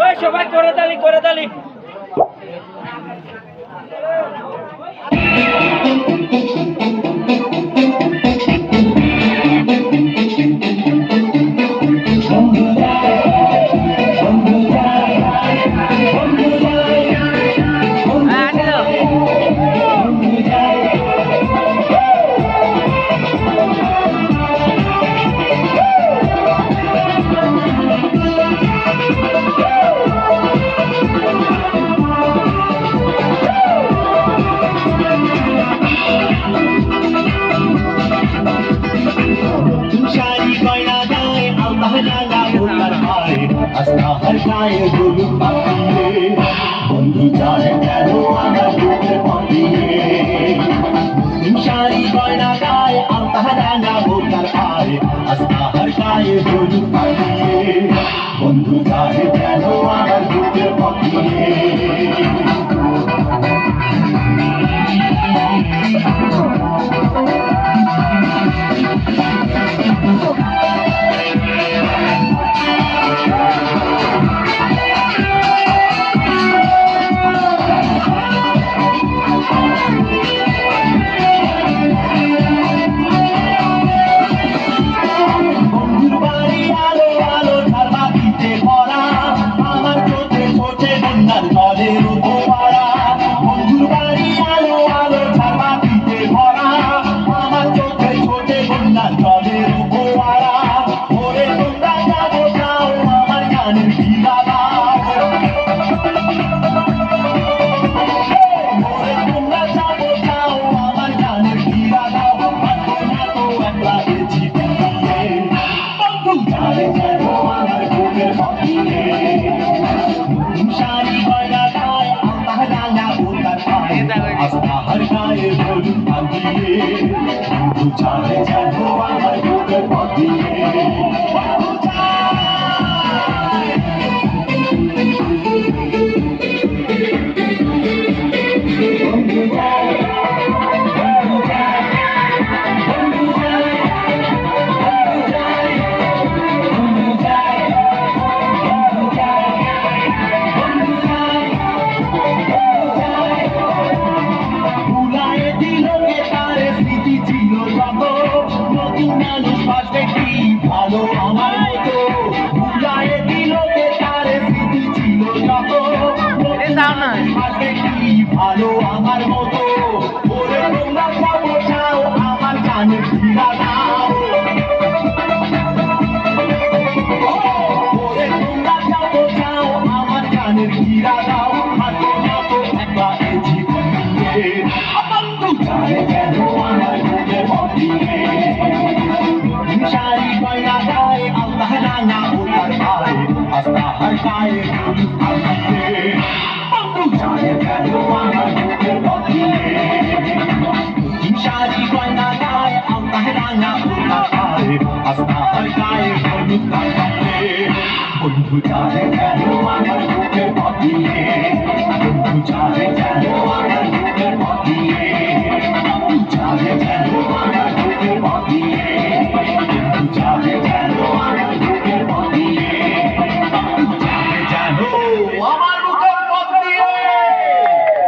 ওই সবাই করে দালি করে দালি। আস্তা হর গায়ে গরু পাখিয়ে বন্ধু জানে কেন আমার বুকের পাখিয়ে তুষারি গয়না গায়ে আল্লাহ জানা ভোটার পায়ে। আস্তা হর গায়ে গরু পাখিয়ে বন্ধু জানে কেন আমার ছোটে বন্যার বন্ধু জানে মানুষ বাসবে কি? ভালো আমার মতো ভুলায়ে দিল কে তার স্মৃতি ছিল যত। বাসবে কি? ভালো আমার মতো। ওরে তোমরা যাব যাও আমার গানের ফিরা দাও। ওরে তোমরা আমার গানের ফিরা দাও। হাতে মতো জীবন দিয়ে। বন্ধু জানে কেন আমার বুকে বদিয়ে রাঙা উতার পায়ে আস্তা হর গায়ে বন্ধু জানে কেন আমার বুকে বদিয়ে শাড়ি গয়না গায়ে আল্লাহ রাঙা উতার পায়ে আস্তা হর গায়ে বন্ধু জানে কেন